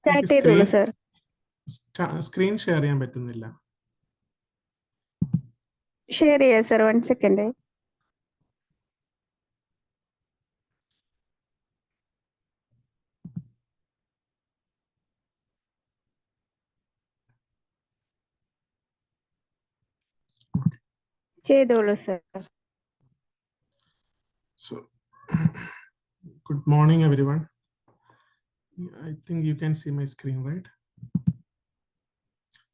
Start ചെയ്തോളൂ sir. Screen share ചെയ്യാൻ പറ്റുന്നില്ല. ഷെയർ ചെയ്യാം സർ. One second. ചെയ്തോളൂ sir. Good morning every everyone. I think you can see my screen right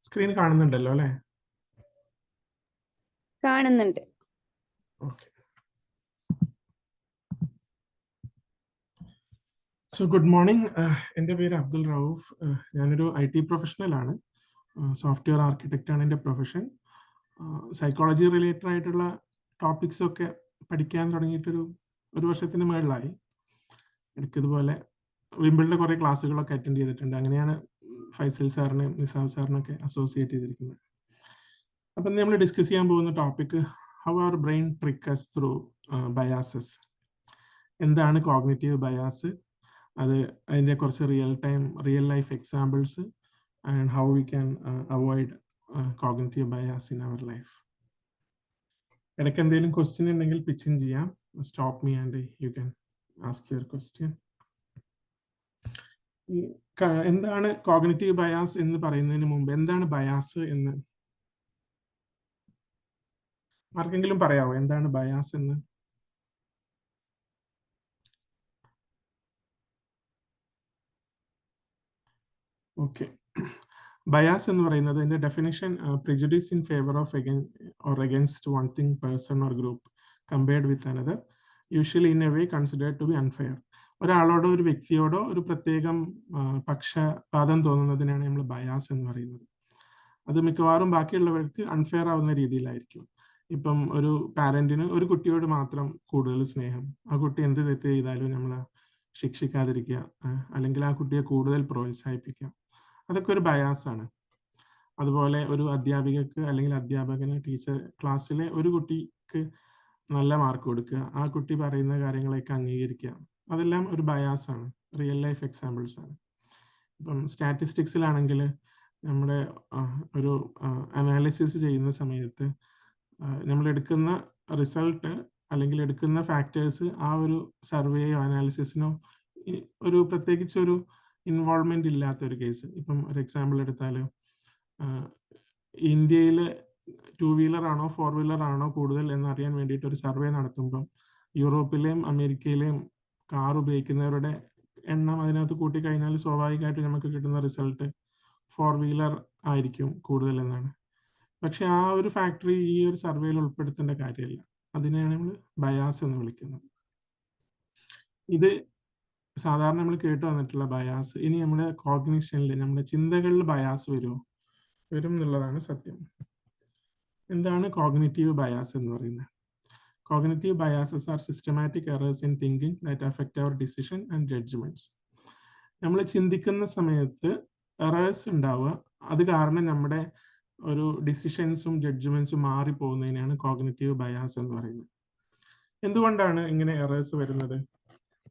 screen കാണുന്നുണ്ടല്ലോ അല്ലേ? കാണുന്നുണ്ട്. ഓക്കെ സോ ഗുഡ് മോർണിംഗ് എന്റെ പേര് അബ്ദുൾ റൌഫ്. Uh, ഞാനൊരു ഐ ടി പ്രൊഫഷണലാണ് സോഫ്റ്റ്വെയർ ആർക്കിടെക്റ്റ് ആണ് എന്റെ പ്രൊഫഷൻ സൈക്കോളജി റിലേറ്റഡ് ആയിട്ടുള്ള ടോപ്പിക്സ് ഒക്കെ പഠിക്കാൻ തുടങ്ങിയിട്ടൊരു ഒരു വർഷത്തിന് മുകളിലായി ഇടയ്ക്ക് ഇതുപോലെ വിമ്പിളിന്റെ കുറെ ക്ലാസ്സുകളൊക്കെ അറ്റൻഡ് ചെയ്തിട്ടുണ്ട്. അങ്ങനെയാണ് ഫൈസൽ സാറിനെ നിസാർ സാറിനൊക്കെ അസോസിയേറ്റ് ചെയ്തിരിക്കുന്നത്. അപ്പം നമ്മൾ ഡിസ്കസ് ചെയ്യാൻ പോകുന്ന topic how are brain tricks through biases എന്താണ് കോഗ്നേറ്റീവ് ബയാസ് അത് അതിന്റെ കുറച്ച് real time real life examples and how we can avoid cognitive bias in our life ഇടയ്ക്ക് എന്തെങ്കിലും ക്വസ്റ്റ്യൻ ഉണ്ടെങ്കിൽ പിച്ചിങ് ചെയ്യാം. Stop me and you can ask your question എന്താണ് cognitive bias എന്ന് പറയുന്നതിന് മുമ്പ് എന്താണ് ബയാസ് എന്ന്? ആർക്കെങ്കിലും പറയാവോ എന്താണ് ബയാസ് എന്ന്? ഓക്കെ ബയാസ് എന്ന് പറയുന്നത് അതിന്റെ definition prejudice in favour of again or against one thing person or group compared with another usually in a way considered to be unfair ഒരാളോടോ ഒരു വ്യക്തിയോടോ ഒരു പ്രത്യേകം പക്ഷപാതം തോന്നുന്നതിനാണ് നമ്മൾ ബയാസ് എന്ന് പറയുന്നത്. അത് മിക്കവാറും ബാക്കിയുള്ളവർക്ക് അൺഫെയർ ആവുന്ന രീതിയിലായിരിക്കും. ഇപ്പം ഒരു പാരന്റിന് ഒരു കുട്ടിയോട് മാത്രം കൂടുതൽ സ്നേഹം. ആ കുട്ടി എന്ത് തെറ്റ് ചെയ്താലും നമ്മൾ ശിക്ഷിക്കാതിരിക്കുക അല്ലെങ്കിൽ ആ കുട്ടിയെ കൂടുതൽ പ്രോത്സാഹിപ്പിക്കുക. അതൊക്കെ ഒരു ബയാസാണ്. അതുപോലെ ഒരു അധ്യാപികക്ക് അല്ലെങ്കിൽ അധ്യാപകന് ടീച്ചർ ക്ലാസ്സിലെ ഒരു കുട്ടിക്ക് നല്ല മാർക്ക് കൊടുക്കുക. ആ കുട്ടി പറയുന്ന കാര്യങ്ങളെയൊക്കെ അംഗീകരിക്കുക. അതെല്ലാം ഒരു ആണ്. റിയൽ ലൈഫ് എക്സാമ്പിൾസ് ആണ്. ഇപ്പം സ്റ്റാറ്റിസ്റ്റിക്സിലാണെങ്കിൽ നമ്മുടെ ഒരു അനാലിസിസ് ചെയ്യുന്ന സമയത്ത് നമ്മൾ എടുക്കുന്ന റിസൾട്ട് അല്ലെങ്കിൽ എടുക്കുന്ന ഫാക്ടേഴ്സ് ആ ഒരു സർവേയോ അനാലിസിസിനോ ഒരു പ്രത്യേകിച്ച് ഒരു ഇൻവോൾവ്മെന്റ് ഇല്ലാത്ത ഒരു കേസ് ഇപ്പം ഒരു എക്സാമ്പിൾ എടുത്താൽ ഇന്ത്യയിൽ ടു വീലർ ആണോ ഫോർ വീലർ ആണോ കൂടുതൽ എന്നറിയാൻ വേണ്ടിയിട്ട് ഒരു സർവേ നടത്തുമ്പം യൂറോപ്പിലെയും അമേരിക്കയിലെയും കാർ ഉപയോഗിക്കുന്നവരുടെ എണ്ണം അതിനകത്ത് കൂട്ടിക്കഴിഞ്ഞാൽ സ്വാഭാവികമായിട്ട് നമുക്ക് കിട്ടുന്ന റിസൾട്ട് ഫോർ വീലർ ആയിരിക്കും കൂടുതൽ എന്നാണ്. പക്ഷെ ആ ഒരു ഫാക്ടറി ഈ ഒരു സർവേയിൽ ഉൾപ്പെടുത്തേണ്ട കാര്യമില്ല. അതിനെയാണ് നമ്മൾ ബയാസ് എന്ന് വിളിക്കുന്നത് ഇത് സാധാരണ നമ്മൾ കേട്ട് വന്നിട്ടുള്ള ബയാസ് ഇനി നമ്മുടെ കോഗ്നിഷനിൽ നമ്മുടെ ചിന്തകളിൽ ബയാസ് വരുമോ? വരും എന്നുള്ളതാണ് സത്യം. എന്താണ് കോഗ്നിറ്റീവ് ബയാസ് എന്ന് പറയുന്നത്? Cognitive biases are systematic errors in thinking that affect our decision and judgements നമ്മൾ ചിന്തിക്കുന്ന സമയത്ത് എറേഴ്സ് ഉണ്ടാവുക. അത് കാരണം നമ്മുടെ ഒരു ഡിസിഷൻസും ജഡ്ജ്മെന്റ്സും മാറിപ്പോകുന്നതിനാണ് കോഗ്നേറ്റീവ് ബയാസ് എന്ന് പറയുന്നത്. എന്തുകൊണ്ടാണ് ഇങ്ങനെ എറേഴ്സ് വരുന്നത്?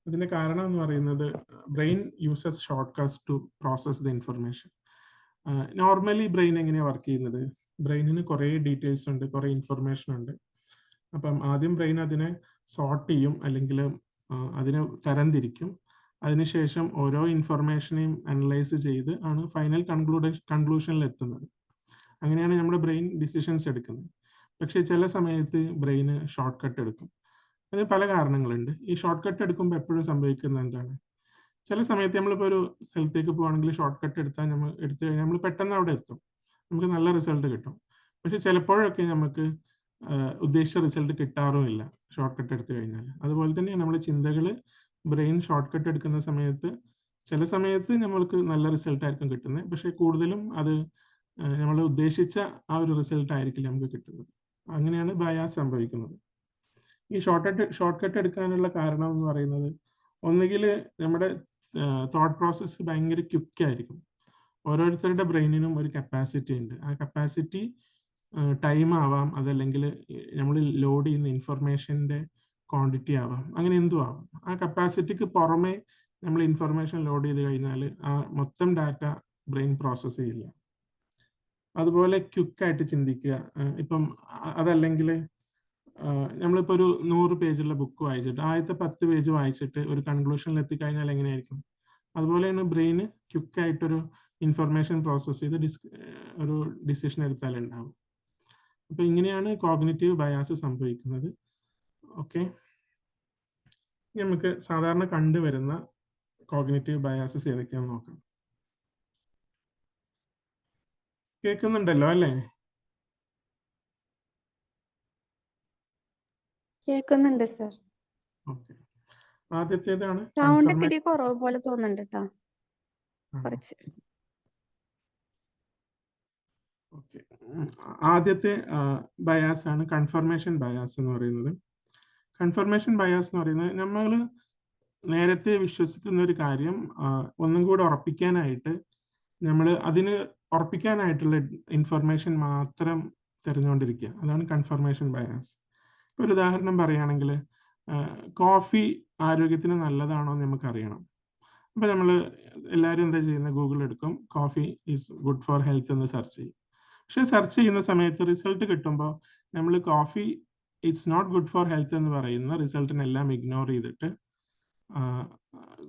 അതിന്റെ കാരണം എന്ന് പറയുന്നത് brain uses short cuts to process the information normally brain എങ്ങനെയാണ് വർക്ക് ചെയ്യുന്നത്? ബ്രെയിനിന് കുറേ ഡീറ്റെയിൽസ് ഉണ്ട് കുറേ ഇൻഫർമേഷൻ ഉണ്ട്. അപ്പം ആദ്യം ബ്രെയിൻ അതിനെ സോർട്ട് ചെയ്യും അല്ലെങ്കിൽ അതിനെ തരംതിരിക്കും. അതിനുശേഷം ഓരോ ഇൻഫർമേഷനെയും അനലൈസ് ചെയ്ത് ആണ് ഫൈനൽ കൺക്ലൂഡ കൺക്ലൂഷനിൽ എത്തുന്നത്. അങ്ങനെയാണ് നമ്മുടെ ബ്രെയിൻ ഡിസിഷൻസ് എടുക്കുന്നത്. പക്ഷേ ചില സമയത്ത് ബ്രെയിന് ഷോർട്ട് കട്ട് എടുക്കും. അതിന് പല കാരണങ്ങളുണ്ട്. ഈ ഷോർട്ട് കട്ട് എടുക്കുമ്പോൾ എപ്പോഴും സംഭവിക്കുന്നത് എന്താണ്? ചില സമയത്ത് നമ്മളിപ്പോൾ ഒരു സ്ഥലത്തേക്ക് പോവാണെങ്കിൽ ഷോർട്ട് കട്ട് എടുത്താൽ നമ്മൾ എടുത്തു കഴിഞ്ഞാൽ നമ്മൾ പെട്ടെന്ന് അവിടെ എത്തും. നമുക്ക് നല്ല റിസൾട്ട് കിട്ടും. പക്ഷെ ചിലപ്പോഴൊക്കെ നമുക്ക് ഉദ്ദേശിച്ച റിസൾട്ട് കിട്ടാറുമില്ല ഷോർട്ട് കട്ട് എടുത്തു കഴിഞ്ഞാൽ അതുപോലെ തന്നെയാണ് നമ്മുടെ ചിന്തകൾ ബ്രെയിൻ ഷോർട്ട് കട്ട് എടുക്കുന്ന സമയത്ത് ചില സമയത്ത് നമ്മൾക്ക് നല്ല റിസൾട്ട് ആയിരിക്കും കിട്ടുന്നത്. പക്ഷെ കൂടുതലും അത് നമ്മൾ ഉദ്ദേശിച്ച ആ ഒരു റിസൾട്ട് ആയിരിക്കില്ല നമുക്ക് കിട്ടുന്നത്. അങ്ങനെയാണ് ബയാസ് സംഭവിക്കുന്നത്. ഈ ഷോർട്ട് കട്ട് ഷോർട്ട് കട്ട് എടുക്കാനുള്ള കാരണം എന്ന് പറയുന്നത് ഒന്നുകിൽ നമ്മുടെ തോട്ട് പ്രോസസ്സ് ഭയങ്കര ക്വിക്കായിരിക്കും ഓരോരുത്തരുടെ ബ്രെയിനിനും ഒരു കപ്പാസിറ്റി ഉണ്ട്. ആ കപ്പാസിറ്റി ടൈം ആവാം. അതല്ലെങ്കിൽ നമ്മൾ ലോഡ് ചെയ്യുന്ന ഇൻഫർമേഷന്റെ ക്വാണ്ടിറ്റി ആവാം. അങ്ങനെ എന്തും ആവാം. ആ കപ്പാസിറ്റിക്ക് പുറമെ നമ്മൾ ഇൻഫർമേഷൻ ലോഡ് ചെയ്ത് കഴിഞ്ഞാൽ ആ മൊത്തം ഡാറ്റ ബ്രെയിൻ പ്രോസസ്സ് ചെയ്യില്ല അതുപോലെ ക്വിക്കായിട്ട് ചിന്തിക്കുക. ഇപ്പം അതല്ലെങ്കിൽ നമ്മളിപ്പോൾ ഒരു നൂറ് പേജുള്ള ബുക്ക് വായിച്ചിട്ട് ആദ്യത്തെ പത്ത് പേജ് വായിച്ചിട്ട് ഒരു കൺക്ലൂഷനിൽ എത്തിക്കഴിഞ്ഞാൽ എങ്ങനെയായിരിക്കും? അതുപോലെയാണ് ബ്രെയിന് ക്വിക്കായിട്ടൊരു ഇൻഫർമേഷൻ പ്രോസസ്സ് ചെയ്ത് ഡിസ് ഒരു ഡിസിഷൻ എടുത്താൽ ഉണ്ടാവും അപ്പൊ ഇങ്ങനെയാണ് കോഗ്നേറ്റീവ് ബയാസ് സംഭവിക്കുന്നത്. ഓക്കെ നമുക്ക് സാധാരണ കണ്ടുവരുന്ന കോഗ്നേറ്റീവ് ബയാസസ് ഏതൊക്കെയാണെന്ന് നോക്കാം. കേൾക്കുന്നുണ്ടല്ലോ അല്ലേ? കേൾക്കുന്നുണ്ട് സർ. ഓക്കെ ആദ്യത്തേതാണ് സൗണ്ട് ഇത്തിരി കുറവ് പോലെ തോന്നുന്നുണ്ട് കേട്ടോ കുറച്ച്. ഓക്കെ ആദ്യത്തെ ബയാസ് ആണ് കൺഫർമേഷൻ ബയാസ് എന്ന് പറയുന്നത്. കൺഫർമേഷൻ ബയാസ് എന്ന് പറയുന്നത് നമ്മൾ നേരത്തെ വിശ്വസിക്കുന്ന ഒരു കാര്യം ഒന്നും കൂടെ ഉറപ്പിക്കാനായിട്ട് നമ്മൾ അതിന് ഉറപ്പിക്കാനായിട്ടുള്ള ഇൻഫർമേഷൻ മാത്രം തിരഞ്ഞുകൊണ്ടിരിക്കുക. അതാണ് കൺഫർമേഷൻ ബയാസ് ഒരു ഉദാഹരണം പറയുകയാണെങ്കിൽ കോഫി ആരോഗ്യത്തിന് നല്ലതാണോ എന്ന് നമുക്കറിയണം. അപ്പൊ നമ്മൾ എല്ലാവരും എന്താ ചെയ്യുന്നത്? ഗൂഗിൾ എടുക്കും coffee is good for health എന്ന് സെർച്ച് ചെയ്യും. പക്ഷെ സെർച്ച് ചെയ്യുന്ന സമയത്ത് റിസൾട്ട് കിട്ടുമ്പോൾ നമ്മൾ coffee it's not good for health എന്ന് പറയുന്ന റിസൾട്ടിനെല്ലാം ഇഗ്നോർ ചെയ്തിട്ട്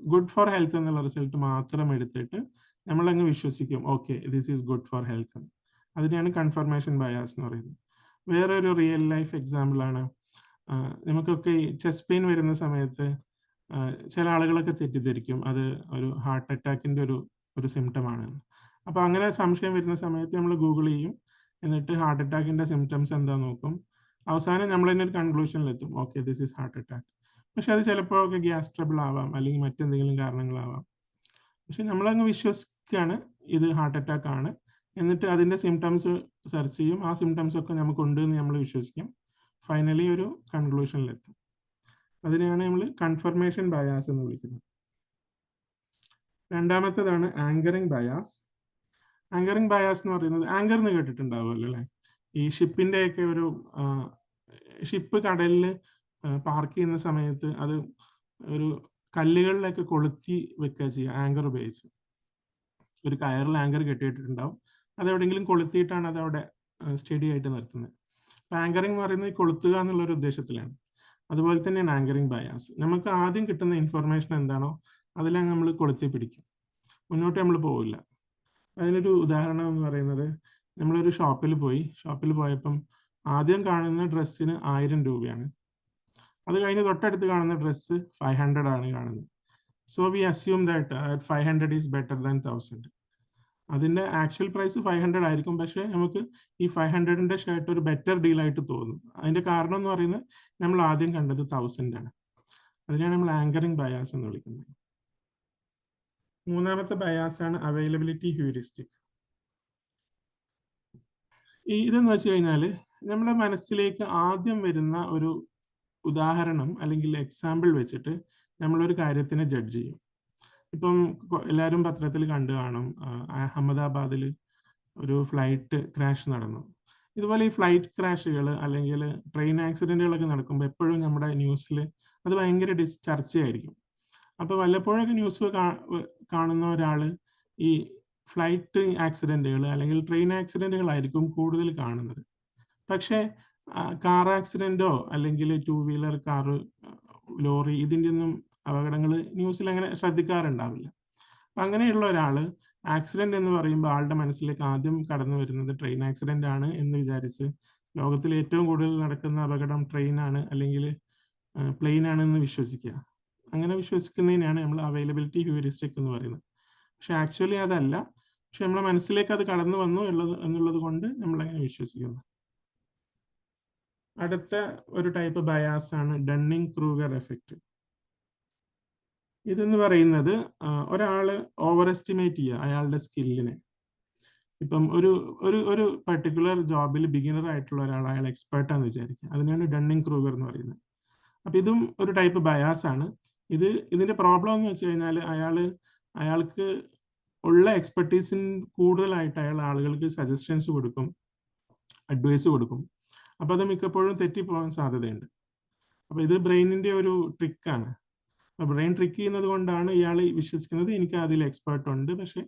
ഗുഡ് ഫോർ ഹെൽത്ത് എന്നുള്ള റിസൾട്ട് മാത്രം എടുത്തിട്ട് നമ്മളങ്ങ് വിശ്വസിക്കും okay this is good for health അതിനെയാണ് കൺഫർമേഷൻ ബയാസ് എന്ന് പറയുന്നത്. വേറൊരു റിയൽ ലൈഫ് ആ, നമുക്കൊക്കെ ഈ ചെസ്റ്റ് പെയിൻ വരുന്ന സമയത്ത് ചില ആളുകളൊക്കെ തെറ്റിദ്ധരിക്കും. അത് ഒരു ഹാർട്ട് അറ്റാക്കിന്റെ ഒരു ഒരു സിംറ്റം ആണ് അപ്പൊ അങ്ങനെ സംശയം വരുന്ന സമയത്ത് നമ്മൾ ഗൂഗിൾ ചെയ്യും. എന്നിട്ട് ഹാർട്ട് അറ്റാക്കിന്റെ സിംറ്റംസ് എന്താ നോക്കും. അവസാനം നമ്മൾ തന്നെ ഒരു കൺക്ലൂഷനിലെത്തും okay this is heart attack പക്ഷെ അത് ചിലപ്പോഴൊക്കെ ഗ്യാസ് ട്രബിൾ ആവാം. അല്ലെങ്കിൽ മറ്റെന്തെങ്കിലും കാരണങ്ങളാവാം. പക്ഷെ നമ്മളങ്ങ് വിശ്വസിക്കുകയാണ് ഇത് ഹാർട്ട് അറ്റാക്ക് ആണ്. എന്നിട്ട് അതിന്റെ സിംറ്റംസ് സെർച്ച് ചെയ്യും. ആ സിംറ്റംസ് ഒക്കെ നമുക്കുണ്ട് എന്ന് നമ്മൾ വിശ്വസിക്കും. ഫൈനലി ഒരു കൺക്ലൂഷനിലെത്തും അതിനെയാണ് നമ്മൾ കൺഫർമേഷൻ ബയാസ് എന്ന് വിളിക്കുന്നത്. രണ്ടാമത്തേതാണ് ആങ്കറിംഗ് ബയാസ് ആങ്കറിംഗ് ബയാസ് എന്ന് പറയുന്നത് ആങ്കർ എന്ന് കേട്ടിട്ടുണ്ടാവുമല്ലോ അല്ലേ? ഈ ഷിപ്പിന്റെ ഒക്കെ ഒരു ഷിപ്പ് കടലിൽ പാർക്ക് ചെയ്യുന്ന സമയത്ത് അത് ഒരു കല്ലുകളിലൊക്കെ കൊളുത്തി വെക്കുക ചെയ്യുക ആങ്കർ ഉപയോഗിച്ച്. ഒരു കയറിൽ ആങ്കർ കെട്ടിയിട്ടിട്ടുണ്ടാവും. അത് എവിടെയെങ്കിലും കൊളുത്തിയിട്ടാണ് അത് അവിടെ സ്റ്റഡി ആയിട്ട് നിർത്തുന്നത് അപ്പൊ ആങ്കറിംഗ് എന്ന് പറയുന്നത് കൊളുത്തുക എന്നുള്ള ഒരു ഉദ്ദേശത്തിലാണ്. അതുപോലെ തന്നെയാണ് ആങ്കറിംഗ് ബയാസ് നമുക്ക് ആദ്യം കിട്ടുന്ന ഇൻഫർമേഷൻ എന്താണോ അതിലാണ് നമ്മൾ കൊളുത്തി പിടിക്കും. മുന്നോട്ട് നമ്മൾ പോവില്ല. അതിനൊരു ഉദാഹരണം എന്ന് പറയുന്നത് നമ്മളൊരു ഷോപ്പിൽ പോയി ഷോപ്പിൽ പോയപ്പം ആദ്യം കാണുന്ന ഡ്രസ്സിന് ആയിരം രൂപയാണ്. അത് കഴിഞ്ഞ് തൊട്ടടുത്ത് കാണുന്ന ഡ്രസ്സ് ഫൈവ് ഹൺഡ്രഡ് ആണ് കാണുന്നത്. So we assume that five hundred is better than thousand അതിന്റെ ആക്ച്വൽ പ്രൈസ് ഫൈവ് ഹൺഡ്രഡ് ആയിരിക്കും. പക്ഷെ നമുക്ക് ഈ ഫൈവ് ഹൺഡ്രഡിന്റെ ഷർട്ട് ഒരു ബെറ്റർ ഡീലായിട്ട് തോന്നും. അതിന്റെ കാരണം എന്ന് പറയുന്നത് നമ്മൾ ആദ്യം കണ്ടത് തൗസൻഡ് ആണ്. അതിനാണ് നമ്മൾ ആങ്കറിംഗ് ബയാസ് എന്ന് വിളിക്കുന്നത്. മൂന്നാമത്തെ ബയാസ് ആണ് അവൈലബിലിറ്റി ഹ്യൂരിസ്റ്റിക് ഈ ഇതെന്ന് വെച്ച് കഴിഞ്ഞാൽ നമ്മുടെ മനസ്സിലേക്ക് ആദ്യം വരുന്ന ഒരു ഉദാഹരണം അല്ലെങ്കിൽ എക്സാമ്പിൾ വെച്ചിട്ട് നമ്മളൊരു കാര്യത്തിനെ ജഡ്ജ് ചെയ്യും. ഇപ്പം എല്ലാവരും പത്രത്തിൽ കണ്ടു കാണും അഹമ്മദാബാദിൽ ഒരു ഫ്ലൈറ്റ് ക്രാഷ് നടന്നു. ഇതുപോലെ ഈ ഫ്ലൈറ്റ് ക്രാഷുകൾ അല്ലെങ്കിൽ ട്രെയിൻ ആക്സിഡന്റുകളൊക്കെ നടക്കുമ്പോൾ എപ്പോഴും നമ്മുടെ ന്യൂസിൽ അത് ഭയങ്കര ചർച്ചയായിരിക്കും. അപ്പൊ വല്ലപ്പോഴൊക്കെ ന്യൂസ് കാണുന്ന ഒരാൾ ഈ ഫ്ലൈറ്റ് ആക്സിഡന്റുകൾ അല്ലെങ്കിൽ ട്രെയിൻ ആക്സിഡന്റുകൾ ആയിരിക്കും കൂടുതൽ കാണുന്നത്. പക്ഷേ കാർ ആക്സിഡന്റോ അല്ലെങ്കിൽ ടു വീലർ കാർ ലോറി ഇതിന്റെ ഒന്നും അപകടങ്ങൾ ന്യൂസിൽ അങ്ങനെ ശ്രദ്ധിക്കാറുണ്ടാവില്ല. അപ്പൊ അങ്ങനെയുള്ള ഒരാൾ ആക്സിഡന്റ് എന്ന് പറയുമ്പോൾ ആളുടെ മനസ്സിലേക്ക് ആദ്യം കടന്നു വരുന്നത് ട്രെയിൻ ആക്സിഡന്റ് ആണ് എന്ന് വിചാരിച്ച് ലോകത്തിൽ ഏറ്റവും കൂടുതൽ നടക്കുന്ന അപകടം ട്രെയിനാണ് അല്ലെങ്കിൽ പ്ലെയിൻ എന്ന് വിശ്വസിക്കുക. അങ്ങനെ വിശ്വസിക്കുന്നതിനാണ് നമ്മൾ അവൈലബിലിറ്റി ഹ്യൂരിസ്റ്റിക് എന്ന് പറയുന്നത്. പക്ഷെ ആക്ച്വലി അതല്ല. പക്ഷെ നമ്മളെ മനസ്സിലേക്ക് അത് കടന്നു വന്നു എന്നുള്ളത് എന്നുള്ളത് കൊണ്ട് നമ്മൾ അങ്ങനെ വിശ്വസിക്കുന്നു. അടുത്ത ഒരു ടൈപ്പ് ബയാസ് ആണ് ഡണ്ണിങ് ക്രൂഗർ എഫക്റ്റ് ഇതെന്ന് പറയുന്നത് ഒരാൾ ഓവർ എസ്റ്റിമേറ്റ് ചെയ്യുക അയാളുടെ സ്കില്ലിനെ ഇപ്പം ഒരു ഒരു ഒരു പർട്ടിക്കുലർ ജോബിൽ ബിഗിനർ ആയിട്ടുള്ള ഒരാൾ അയാൾ എക്സ്പേർട്ട് ആണെന്ന് വിചാരിക്കുക. അതിനാണ് ഡണ്ണിങ് ക്രൂഗർ എന്ന് പറയുന്നത്. അപ്പൊ ഇതും ഒരു ടൈപ്പ് ബയാസ് ആണ്. ഇത് ഇതിന്റെ പ്രോബ്ലം എന്ന് വെച്ച് കഴിഞ്ഞാൽ അയാൾ അയാൾക്ക് ഉള്ള എക്സ്പെർട്ടീസിന് കൂടുതലായിട്ട് അയാൾ ആളുകൾക്ക് സജഷൻസ് കൊടുക്കും അഡ്വൈസ് കൊടുക്കും. അപ്പൊ അത് മിക്കപ്പോഴും തെറ്റിപ്പോകാൻ സാധ്യതയുണ്ട്. അപ്പൊ ഇത് ബ്രെയിനിന്റെ ഒരു ട്രിക്കാണ് ബ്രെയിൻ ട്രിക്ക് ചെയ്യുന്നത് കൊണ്ടാണ് ഇയാൾ വിശ്വസിക്കുന്നത്. എനിക്ക് അതിൽ എക്സ്പേർട്ട് ഉണ്ട്. പക്ഷെ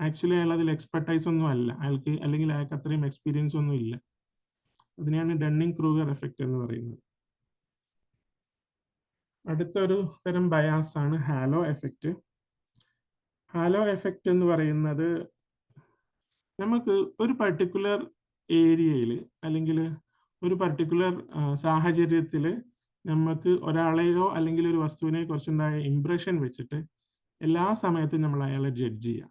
ആക്ച്വലി അയാൾ അതിൽ എക്സ്പെർട്ടൈസ് ഒന്നും അല്ല. അയാൾക്ക് അല്ലെങ്കിൽ അയാൾക്ക് അത്രയും എക്സ്പീരിയൻസ് ഒന്നും ഇല്ല. അതിനെയാണ് ഡണ്ണിങ് ക്രൂഗർ എഫക്റ്റ് എന്ന് പറയുന്നത്. അടുത്തൊരു തരം ബയാസ് ആണ് ഹാലോ എഫക്റ്റ് ഹാലോ എഫക്റ്റ് എന്ന് പറയുന്നത് നമുക്ക് ഒരു പർട്ടിക്കുലർ ഏരിയയിൽ അല്ലെങ്കിൽ ഒരു പർട്ടിക്കുലർ സാഹചര്യത്തിൽ നമുക്ക് ഒരാളെയോ അല്ലെങ്കിൽ ഒരു വസ്തുവിനെ കുറിച്ചുണ്ടായ ഇംപ്രഷൻ വെച്ചിട്ട് എല്ലാ സമയത്തും നമ്മൾ അയാളെ ജഡ്ജ് ചെയ്യാം.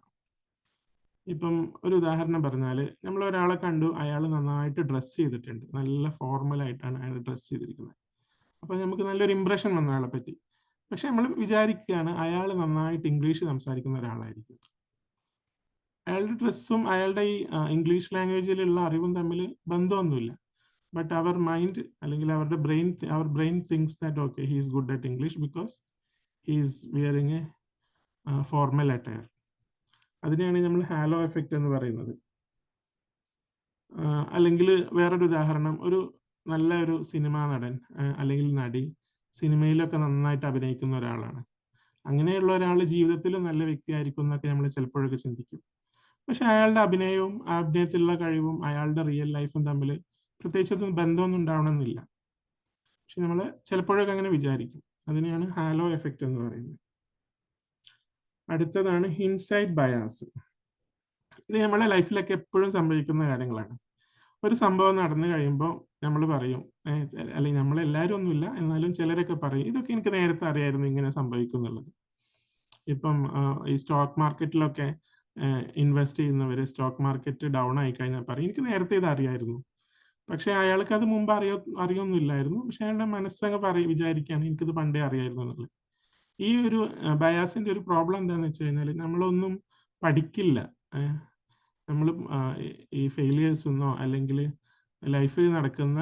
ഇപ്പം ഒരു ഉദാഹരണം പറഞ്ഞാൽ നമ്മൾ ഒരാളെ കണ്ടു അയാൾ നന്നായിട്ട് ഡ്രസ്സ് ചെയ്തിട്ടുണ്ട്. നല്ല ഫോർമലായിട്ടാണ് അയാൾ ഡ്രസ്സ് ചെയ്തിരിക്കുന്നത്. അപ്പൊ നമുക്ക് നല്ലൊരു ഇംപ്രഷൻ വന്ന അയാളെ പറ്റി. പക്ഷെ നമ്മൾ വിചാരിക്കുകയാണ് അയാൾ നന്നായിട്ട് ഇംഗ്ലീഷ് സംസാരിക്കുന്ന ഒരാളായിരിക്കും. അയാളുടെ ഡ്രസ്സും അയാളുടെ ഈ ഇംഗ്ലീഷ് ലാംഗ്വേജിലുള്ള അറിവും തമ്മിൽ ബന്ധമൊന്നുമില്ല. ബട്ട് അവർ മൈൻഡ് അല്ലെങ്കിൽ അവരുടെ brain our brain thinks that okay he is good at English because he is wearing a formal attire അതിനെയാണ് നമ്മൾ ഹാലോ എഫക്റ്റ് എന്ന് പറയുന്നത്. അല്ലെങ്കിൽ വേറൊരു ഉദാഹരണം ഒരു നല്ല ഒരു സിനിമാ നടൻ അല്ലെങ്കിൽ നടി സിനിമയിലൊക്കെ നന്നായിട്ട് അഭിനയിക്കുന്ന ഒരാളാണ്. അങ്ങനെയുള്ള ഒരാൾ ജീവിതത്തിലും നല്ല വ്യക്തിയായിരിക്കും എന്നൊക്കെ നമ്മൾ ചിലപ്പോഴൊക്കെ ചിന്തിക്കും. പക്ഷെ അയാളുടെ അഭിനയവും അഭിനയത്തിലുള്ള കഴിവും അയാളുടെ റിയൽ ലൈഫും തമ്മിൽ പ്രത്യേകിച്ചൊന്നും ബന്ധമൊന്നും ഉണ്ടാവണമെന്നില്ല. പക്ഷെ നമ്മൾ ചിലപ്പോഴൊക്കെ അങ്ങനെ വിചാരിക്കും. അതിനെയാണ് ഹാലോ എഫക്റ്റ് എന്ന് പറയുന്നത്. അടുത്തതാണ് ഹിൻസൈഡ് ബയാസ്. ഇത് നമ്മുടെ ലൈഫിലൊക്കെ എപ്പോഴും സംഭവിക്കുന്ന കാര്യങ്ങളാണ്. ഒരു സംഭവം നടന്നു കഴിയുമ്പോൾ നമ്മൾ പറയും അല്ലെങ്കിൽ നമ്മളെല്ലാവരും ഒന്നുമില്ല എന്നാലും ചിലരൊക്കെ പറയും. ഇതൊക്കെ എനിക്ക് നേരത്തെ അറിയായിരുന്നു ഇങ്ങനെ സംഭവിക്കും എന്നുള്ളത്. ഇപ്പം ഈ സ്റ്റോക്ക് മാർക്കറ്റിലൊക്കെ ഇൻവെസ്റ്റ് ചെയ്യുന്നവർ സ്റ്റോക്ക് മാർക്കറ്റ് ഡൗൺ ആയി കഴിഞ്ഞാൽ പറയും. എനിക്ക് നേരത്തെ ഇത് അറിയായിരുന്നു. പക്ഷെ അയാൾക്ക് അത് മുമ്പ് അറിയോ അറിയൊന്നുമില്ലായിരുന്നു. പക്ഷെ അയാളുടെ മനസ്സങ്ങ് പറയും വിചാരിക്കുകയാണ് എനിക്കിത് പണ്ടേ അറിയായിരുന്നു എന്നുള്ളത്. ഈ ഒരു ബയാസിന്റെ ഒരു പ്രോബ്ലം എന്താണെന്ന് വെച്ച് കഴിഞ്ഞാൽ നമ്മളൊന്നും പഠിക്കില്ല. നമ്മൾ ഈ ഫെയിലിയേഴ്സ് ഒന്നോ അല്ലെങ്കിൽ ലൈഫിൽ നടക്കുന്ന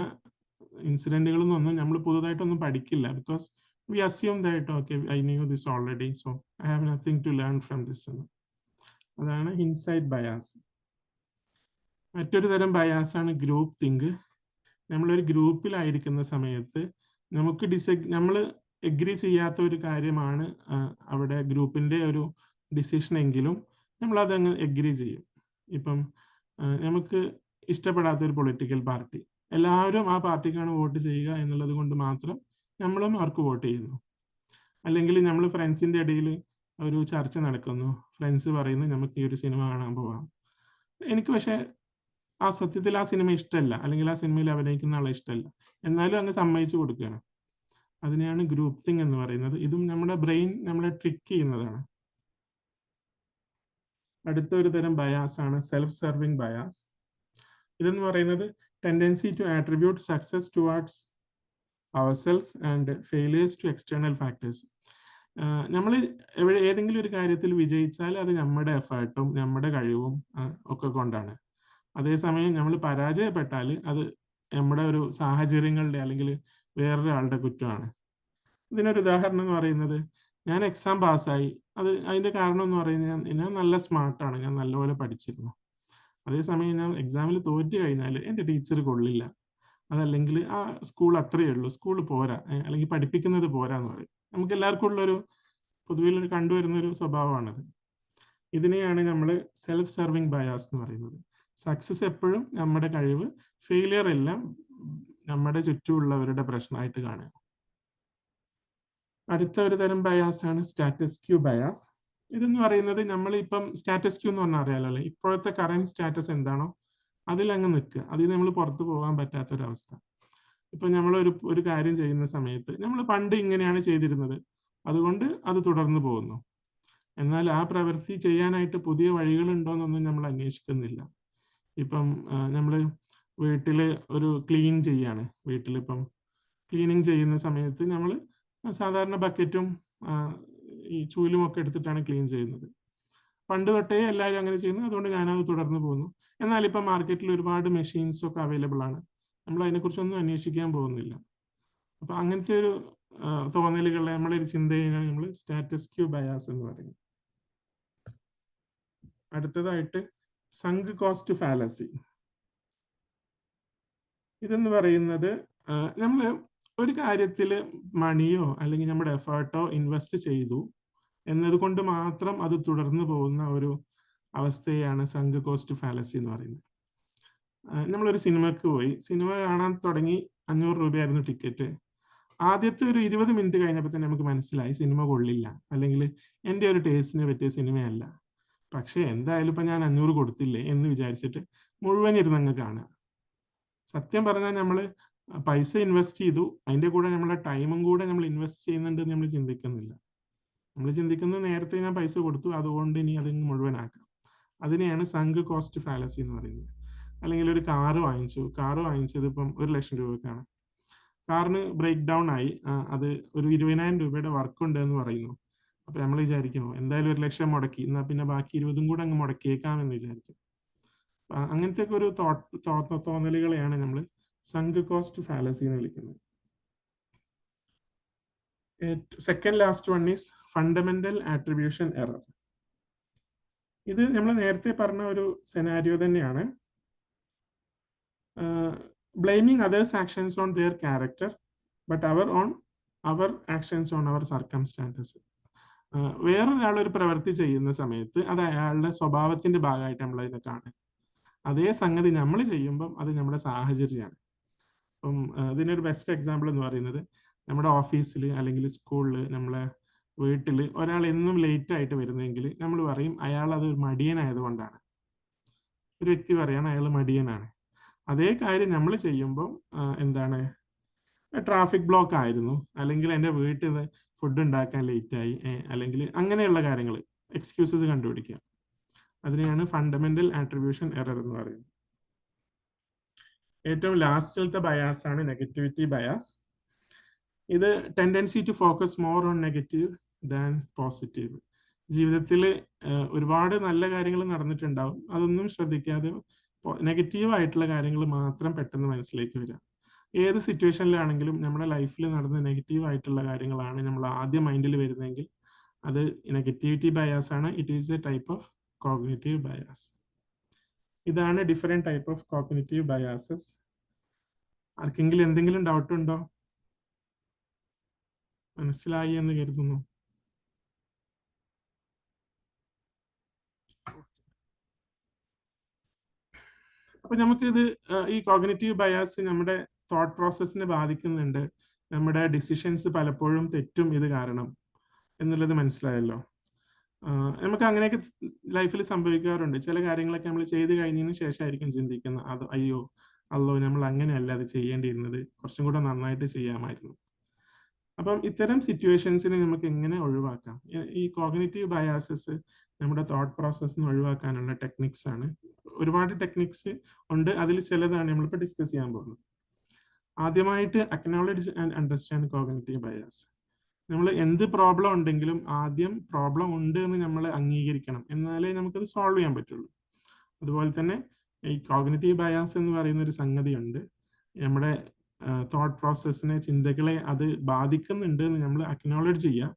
ഇൻസിഡന്റുകളൊന്നും നമ്മൾ പുതുതായിട്ടൊന്നും പഠിക്കില്ല. Because we assume ദായിട്ട് okay I knew this already so I have nothing to learn from this എന്ന് അതാണ് ഇൻസൈഡ് ബയാസ് മറ്റൊരു തരം ബയാസ് ആണ് ഗ്രൂപ്പ് തിങ്ക് നമ്മളൊരു ഗ്രൂപ്പിലായിരിക്കുന്ന സമയത്ത് നമുക്ക് ഡിസ് നമ്മൾ എഗ്രി ചെയ്യാത്ത ഒരു കാര്യമാണ് അവിടെ ഗ്രൂപ്പിന്റെ ഒരു ഡിസിഷൻ എങ്കിലും നമ്മൾ എഗ്രി ചെയ്യും. ഇപ്പം നമുക്ക് ഇഷ്ടപ്പെടാത്ത ഒരു പൊളിറ്റിക്കൽ പാർട്ടി എല്ലാവരും ആ പാർട്ടിക്കാണ് വോട്ട് ചെയ്യുക എന്നുള്ളത് കൊണ്ട് മാത്രം നമ്മളും അവർക്ക് വോട്ട് ചെയ്യുന്നു. അല്ലെങ്കിൽ നമ്മൾ ഫ്രണ്ട്സിന്റെ ഇടയിൽ ഒരു ചർച്ച നടക്കുന്നു. ഫ്രണ്ട്സ് പറയുന്നു നമുക്ക് ഈ ഒരു സിനിമ കാണാൻ പോവാം. എനിക്ക് പക്ഷെ ആ സത്യത്തിൽ ആ സിനിമ ഇഷ്ടമല്ല. അല്ലെങ്കിൽ ആ സിനിമയിൽ അഭിനയിക്കുന്ന ആളെ ഇഷ്ടമല്ല. എന്നാലും അങ്ങ് സമ്മതിച്ചു കൊടുക്കുകയാണ്. അതിനെയാണ് ഗ്രൂപ്പ് തിങ് എന്ന് പറയുന്നത്. ഇതും നമ്മുടെ ബ്രെയിൻ നമ്മളെ ട്രിക്ക് ചെയ്യുന്നതാണ്. അടുത്ത ഒരു തരം ബയാസ് ആണ് സെൽഫ് സെർവിങ് ബയാസ് ഇതെന്ന് പറയുന്നത് tendency to attribute success towards our selves and failures to external factors നമ്മൾ എവിടെ ഏതെങ്കിലും ഒരു കാര്യത്തിൽ വിജയിച്ചാൽ അത് നമ്മുടെ എഫേർട്ടും നമ്മുടെ കഴിവും ഒക്കെ കൊണ്ടാണ്. അതേസമയം നമ്മൾ പരാജയപ്പെട്ടാൽ അത് നമ്മുടെ ഒരു സാഹചര്യങ്ങളുടെ അല്ലെങ്കിൽ വേറൊരാളുടെ കുറ്റമാണ്. ഇതിനൊരു ഉദാഹരണം എന്ന് പറയുന്നത് ഞാൻ എക്സാം പാസ്സായി. അത് അതിന്റെ കാരണം എന്ന് പറയുന്നത് ഞാൻ നല്ല സ്മാർട്ടാണ് ഞാൻ നല്ലപോലെ പഠിച്ചിരുന്നു. അതേസമയം ഞാൻ എക്സാമിൽ തോറ്റു കഴിഞ്ഞാൽ എന്റെ ടീച്ചർ കൊള്ളില്ല. അതല്ലെങ്കിൽ ആ സ്കൂൾ അത്രയേ ഉള്ളൂ. സ്കൂൾ പോരാ. അല്ലെങ്കിൽ പഠിപ്പിക്കുന്നത് പോരാ എന്ന് പറയും. നമുക്ക് എല്ലാവർക്കും ഉള്ളൊരു പൊതുവിൽ കണ്ടുവരുന്നൊരു സ്വഭാവമാണത്. ഇതിനെയാണ് നമ്മൾ സെൽഫ് സെർവിങ് ബയാസ് എന്ന് പറയുന്നത്. സക്സസ് എപ്പോഴും നമ്മുടെ കഴിവ് ഫെയിലിയർ എല്ലാം നമ്മുടെ ചുറ്റുമുള്ളവരുടെ പ്രശ്നമായിട്ട് കാണുക. അടുത്ത ഒരു തരം ബയാസ് ആണ് സ്റ്റാറ്റസ് ക്യൂ ബയാസ് ഇതെന്ന് പറയുന്നത് നമ്മൾ ഇപ്പം സ്റ്റാറ്റസ് ക്യൂ എന്ന് പറഞ്ഞാൽ അറിയാലോ ഇപ്പോഴത്തെ കറന്റ് സ്റ്റാറ്റസ് എന്താണോ അതിലങ്ങ് നിൽക്കുക. അതിൽ നമ്മൾ പുറത്തു പോകാൻ പറ്റാത്തൊരവസ്ഥ. ഇപ്പൊ നമ്മൾ ഒരു ഒരു കാര്യം ചെയ്യുന്ന സമയത്ത് നമ്മൾ പണ്ട് ഇങ്ങനെയാണ് ചെയ്തിരുന്നത്. അതുകൊണ്ട് അത് തുടർന്നു പോകുന്നു. എന്നാൽ ആ പ്രവൃത്തി ചെയ്യാനായിട്ട് പുതിയ വഴികളുണ്ടോയെന്നൊന്നും നമ്മൾ അന്വേഷിക്കുന്നില്ല. ഇപ്പം നമ്മൾ വീട്ടിൽ ഒരു ക്ലീൻ ചെയ്യാണ്. വീട്ടിലിപ്പം ക്ലീനിങ് ചെയ്യുന്ന സമയത്ത് നമ്മൾ സാധാരണ ബക്കറ്റും ഈ ചൂലും ഒക്കെ എടുത്തിട്ടാണ് ക്ലീൻ ചെയ്യുന്നത്. പണ്ട് തൊട്ടേ എല്ലാവരും അങ്ങനെ ചെയ്യുന്നു. അതുകൊണ്ട് ഞാനത് തുടർന്ന് പോകുന്നു. എന്നാൽ ഇപ്പം മാർക്കറ്റിൽ ഒരുപാട് മെഷീൻസ് ഒക്കെ അവൈലബിൾ ആണ്. നമ്മൾ അതിനെക്കുറിച്ചൊന്നും അന്വേഷിക്കാൻ പോകുന്നില്ല. അപ്പൊ അങ്ങനത്തെ ഒരു തോന്നലുകളെ നമ്മളൊരു ചിന്തയാണ് നമ്മൾ സ്റ്റാറ്റസ് ക്യൂ ബയാസ് എന്ന് പറയുന്നത്. അടുത്തതായിട്ട് സങ്ക് കോസ്റ്റ് ഫാലസി ഇതെന്ന് പറയുന്നത് നമ്മൾ ഒരു കാര്യത്തിൽ മണിയോ അല്ലെങ്കിൽ നമ്മുടെ എഫേർട്ടോ ഇൻവെസ്റ്റ് ചെയ്തു എന്നതുകൊണ്ട് മാത്രം അത് തുടർന്നു പോകുന്ന ഒരു അവസ്ഥയാണ് സങ്ക് കോസ്റ്റ് ഫാലസി എന്ന് പറയുന്നത്. നമ്മളൊരു സിനിമക്ക് പോയി. സിനിമ കാണാൻ തുടങ്ങി അഞ്ഞൂറ് രൂപയായിരുന്നു ടിക്കറ്റ്. ആദ്യത്തെ ഒരു ഇരുപത് മിനിറ്റ് കഴിഞ്ഞപ്പോൾ തന്നെ നമുക്ക് മനസ്സിലായി സിനിമ കൊള്ളില്ല. അല്ലെങ്കിൽ എന്റെ ഒരു ടേസ്റ്റിന് പറ്റിയ സിനിമയല്ല. പക്ഷേ എന്തായാലും ഇപ്പം ഞാൻ അഞ്ഞൂറ് കൊടുത്തില്ലേ എന്ന് വിചാരിച്ചിട്ട് മുഴുവൻ ഇരുന്ന് അങ്ങ് കാണുക. സത്യം പറഞ്ഞാൽ നമ്മൾ പൈസ ഇൻവെസ്റ്റ് ചെയ്തു. അതിന്റെ കൂടെ നമ്മളെ ടൈമും കൂടെ നമ്മൾ ഇൻവെസ്റ്റ് ചെയ്യുന്നുണ്ട് നമ്മൾ ചിന്തിക്കുന്നില്ല. നമ്മൾ ചിന്തിക്കുന്നത് നേരത്തെ ഞാൻ പൈസ കൊടുത്തു. അതുകൊണ്ട് ഇനി അത് മുഴുവനാക്കാം അതിനെയാണ് സങ്ക് കോസ്റ്റ് ഫാലസി എന്ന് പറയുന്നത്. അല്ലെങ്കിൽ ഒരു കാറ് വാങ്ങിച്ചു. കാറ് വാങ്ങിച്ചത് ഇപ്പം ഒരു ലക്ഷം രൂപക്കാണ്. കാറിന് ബ്രേക്ക് ഡൗൺ ആയി. അത് ഒരു ഇരുപതിനായിരം രൂപയുടെ വർക്ക് ഉണ്ട് എന്ന് പറയുന്നു. അപ്പൊ നമ്മൾ വിചാരിക്കുന്നു എന്തായാലും ഒരു ലക്ഷം മുടക്കി. എന്നാ പിന്നെ ബാക്കി ഇരുപതും കൂടെ അങ്ങ് മുടക്കിയേക്കാം എന്ന് വിചാരിക്കും. അങ്ങനത്തെ ഒരു തോന്നലുകളെയാണ് നമ്മൾ സങ്ക് കോസ്റ്റ് ഫാലസി എന്ന് വിളിക്കുന്നത്. Second last one is fundamental attribution error ഇത് നമ്മൾ നേരത്തെ പറഞ്ഞ ഒരു സെനാരിയോ തന്നെയാണ്. Blaming others actions on their character but our on our actions on our circumstances വേറൊരാൾ ഒരു പ്രവൃത്തി ചെയ്യുന്ന സമയത്ത് അത് അയാളുടെ സ്വഭാവത്തിന്റെ ഭാഗമായിട്ട് നമ്മൾ അതിനെ കാണുക. അതേ സംഗതി നമ്മൾ ചെയ്യുമ്പം അത് നമ്മുടെ സാഹചര്യമാണ്. അപ്പം അതിനൊരു ബെസ്റ്റ് എക്സാമ്പിൾ എന്ന് പറയുന്നത് നമ്മുടെ ഓഫീസിൽ അല്ലെങ്കിൽ സ്കൂളിൽ നമ്മളെ വീട്ടിൽ ഒരാൾ എന്നും ലേറ്റ് ആയിട്ട് വരുന്നെങ്കിൽ നമ്മൾ പറയും അയാൾ അത് മടിയനായതുകൊണ്ടാണ് ഒരു വ്യക്തി പറയാണ് അയാൾ മടിയനാണ്. അതേ കാര്യം നമ്മൾ ചെയ്യുമ്പോൾ എന്താണ്? ട്രാഫിക് ബ്ലോക്ക് ആയിരുന്നു. അല്ലെങ്കിൽ എന്റെ വീട്ടിൽ നിന്ന് ഫുഡ് ഉണ്ടാക്കാൻ ലേറ്റ് ആയി ഏ, അല്ലെങ്കിൽ അങ്ങനെയുള്ള കാര്യങ്ങൾ എക്സ്ക്യൂസസ് കണ്ടുപിടിക്കുക. അതിനെയാണ് ഫണ്ടമെന്റൽ ആട്രിബ്യൂഷൻ എറർ എന്ന് പറയുന്നത്. ഏറ്റവും ലാസ്റ്റിലത്തെ ബയാസ് ആണ് നെഗറ്റിവിറ്റി ബയാസ് ഇത് tendency to focus more on negative than positive ജീവിതത്തിൽ ഒരുപാട് നല്ല കാര്യങ്ങൾ നടന്നിട്ടുണ്ടാവും. അതൊന്നും ശ്രദ്ധിക്കാതെ നെഗറ്റീവ് ആയിട്ടുള്ള കാര്യങ്ങൾ മാത്രം പെട്ടെന്ന് മനസ്സിലേക്ക് വരാം ഏത് സിറ്റുവേഷനിലാണെങ്കിലും നമ്മുടെ ലൈഫിൽ നടന്ന നെഗറ്റീവ് ആയിട്ടുള്ള കാര്യങ്ങളാണ് നമ്മൾ ആദ്യം മൈൻഡിൽ വരുന്നതെങ്കിൽ അത് നെഗറ്റിവിറ്റി ബയാസ് ആണ്. It is a type of cognitive bias ഇതാണ് different type of cognitive biases ആർക്കെങ്കിലും എന്തെങ്കിലും ഡൗട്ട് ഉണ്ടോ? മനസ്സിലായി എന്ന് കരുതുന്നു. അപ്പൊ നമുക്കിത് ഈ കോഗ്നേറ്റീവ് ബയാസ് നമ്മുടെ തോട്ട് പ്രോസസ്സിനെ ബാധിക്കുന്നുണ്ട്. നമ്മുടെ ഡിസിഷൻസ് പലപ്പോഴും തെറ്റും ഇത് കാരണം. എന്നുള്ളത് മനസ്സിലായല്ലോ. നമുക്ക് അങ്ങനെയൊക്കെ ലൈഫിൽ സംഭവിക്കാറുണ്ട്. ചില കാര്യങ്ങളൊക്കെ നമ്മൾ ചെയ്ത് കഴിഞ്ഞതിന് ശേഷമായിരിക്കും ചിന്തിക്കുന്നത്. അത് അയ്യോ അല്ലോ നമ്മൾ അങ്ങനെയല്ല അത് ചെയ്യേണ്ടിയിരുന്നത്. കുറച്ചും കൂടെ നന്നായിട്ട് ചെയ്യാമായിരുന്നു. അപ്പം ഇത്തരം സിറ്റുവേഷൻസിനെ നമുക്ക് എങ്ങനെ ഒഴിവാക്കാം? ഈ- കോഗ്നേറ്റീവ് ബയാസസ് നമ്മുടെ തോട്ട് പ്രോസസ്സിന് ഒഴിവാക്കാനുള്ള ടെക്നിക്സ് ആണ്. ഒരുപാട് ടെക്നിക്സ് ഉണ്ട്. അതിൽ ചിലതാണ് നമ്മളിപ്പോൾ ഡിസ്കസ് ചെയ്യാൻ പോകുന്നത്. ആദ്യമായിട്ട് acknowledge and understand cognitive bias നമ്മൾ എന്ത് പ്രോബ്ലം ഉണ്ടെങ്കിലും ആദ്യം പ്രോബ്ലം ഉണ്ട് എന്ന് നമ്മൾ അംഗീകരിക്കണം. എന്നാലേ നമുക്കത് സോൾവ് ചെയ്യാൻ പറ്റുള്ളൂ. അതുപോലെ തന്നെ ഈ കോഗ്നറ്റീവ് ബയാസ് എന്ന് പറയുന്ന ഒരു സംഗതിയുണ്ട്. നമ്മുടെ തോട്ട് പ്രോസസ്സിനെ ചിന്തകളെ അത് ബാധിക്കുന്നുണ്ട് എന്ന് നമ്മൾ അക്നോളജ് ചെയ്യുക.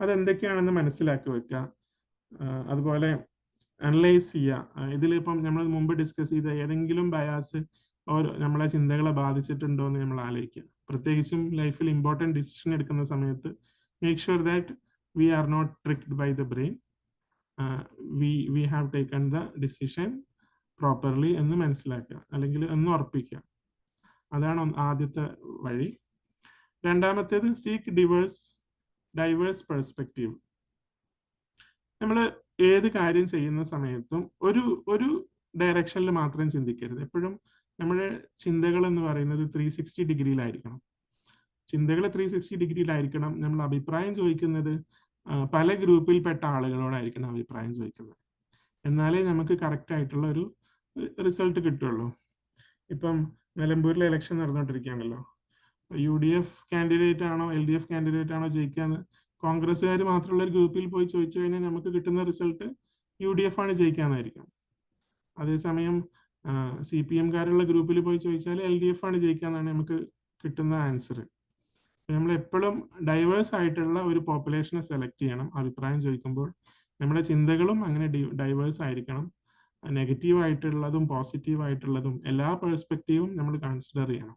അതെന്തൊക്കെയാണെന്ന് മനസ്സിലാക്കി വെക്കുക. അതുപോലെ അനലൈസ് ചെയ്യുക. ഇതിലിപ്പം നമ്മൾ മുമ്പ് ഡിസ്കസ് ചെയ്ത ഏതെങ്കിലും ബയാസ് ഓരോ നമ്മളെ ചിന്തകളെ ബാധിച്ചിട്ടുണ്ടോ എന്ന് നമ്മൾ ആലോചിക്കുക. പ്രത്യേകിച്ചും ലൈഫിൽ ഇമ്പോർട്ടന്റ് ഡിസിഷൻ എടുക്കുന്ന സമയത്ത് make sure that we are not tricked by the brain we we have taken the decision properly എന്ന് മനസ്സിലാക്കുക അല്ലെങ്കിൽ എന്ന് ഉറപ്പിക്കുക. അതാണ് ആദ്യത്തെ വഴി. രണ്ടാമത്തേത് സീക്ക് ഡിവേഴ്സ് ഡൈവേഴ്സ് പെർസ്പെക്റ്റീവ് നമ്മൾ ഏത് കാര്യം ചെയ്യുന്ന സമയത്തും ഒരു ഒരു ഡയറക്ഷനിൽ മാത്രം ചിന്തിക്കരുത്. എപ്പോഴും നമ്മുടെ ചിന്തകൾ എന്ന് പറയുന്നത് ത്രീ സിക്സ്റ്റി ഡിഗ്രിയിലായിരിക്കണം. ചിന്തകൾ ത്രീ സിക്സ്റ്റി ഡിഗ്രിയിലായിരിക്കണം. നമ്മൾ അഭിപ്രായം ചോദിക്കുന്നത് പല ഗ്രൂപ്പിൽപ്പെട്ട ആളുകളോടായിരിക്കണം അഭിപ്രായം ചോദിക്കുന്നത്. എന്നാലേ നമുക്ക് കറക്റ്റ് ആയിട്ടുള്ള ഒരു റിസൾട്ട് കിട്ടുള്ളൂ. ഇപ്പം നിലമ്പൂരിൽ ഇലക്ഷൻ നടന്നുകൊണ്ടിരിക്കുകയാണല്ലോ യു ഡി എഫ് കാൻഡിഡേറ്റ് ആണോ എൽ ഡി എഫ് കാൻഡിഡേറ്റ് ആണോ ജയിക്കാന്ന് കോൺഗ്രസ്സുകാർ മാത്രമുള്ള ഒരു ഗ്രൂപ്പിൽ പോയി ചോദിച്ചു കഴിഞ്ഞാൽ നമുക്ക് കിട്ടുന്ന റിസൾട്ട് യു ഡി എഫ് ആണ് ജയിക്കാന്നായിരിക്കും. അതേസമയം സി പി എംകാരുള്ള ഗ്രൂപ്പിൽ പോയി ചോദിച്ചാൽ എൽ ഡി എഫ് ആണ് ജയിക്കാന്നാണ് നമുക്ക് കിട്ടുന്ന ആൻസർ നമ്മൾ എപ്പോഴും ഡൈവേഴ്സ് ആയിട്ടുള്ള ഒരു പോപ്പുലേഷനെ സെലക്ട് ചെയ്യണം. അഭിപ്രായം ചോദിക്കുമ്പോൾ നമ്മുടെ ചിന്തകളും അങ്ങനെ ഡൈവേഴ്സ് ആയിരിക്കണം. നെഗറ്റീവ് ആയിട്ടുള്ളതും പോസിറ്റീവ് ആയിട്ടുള്ളതും എല്ലാ പെർസ്പെക്റ്റീവും നമ്മൾ കൺസിഡർ ചെയ്യണം.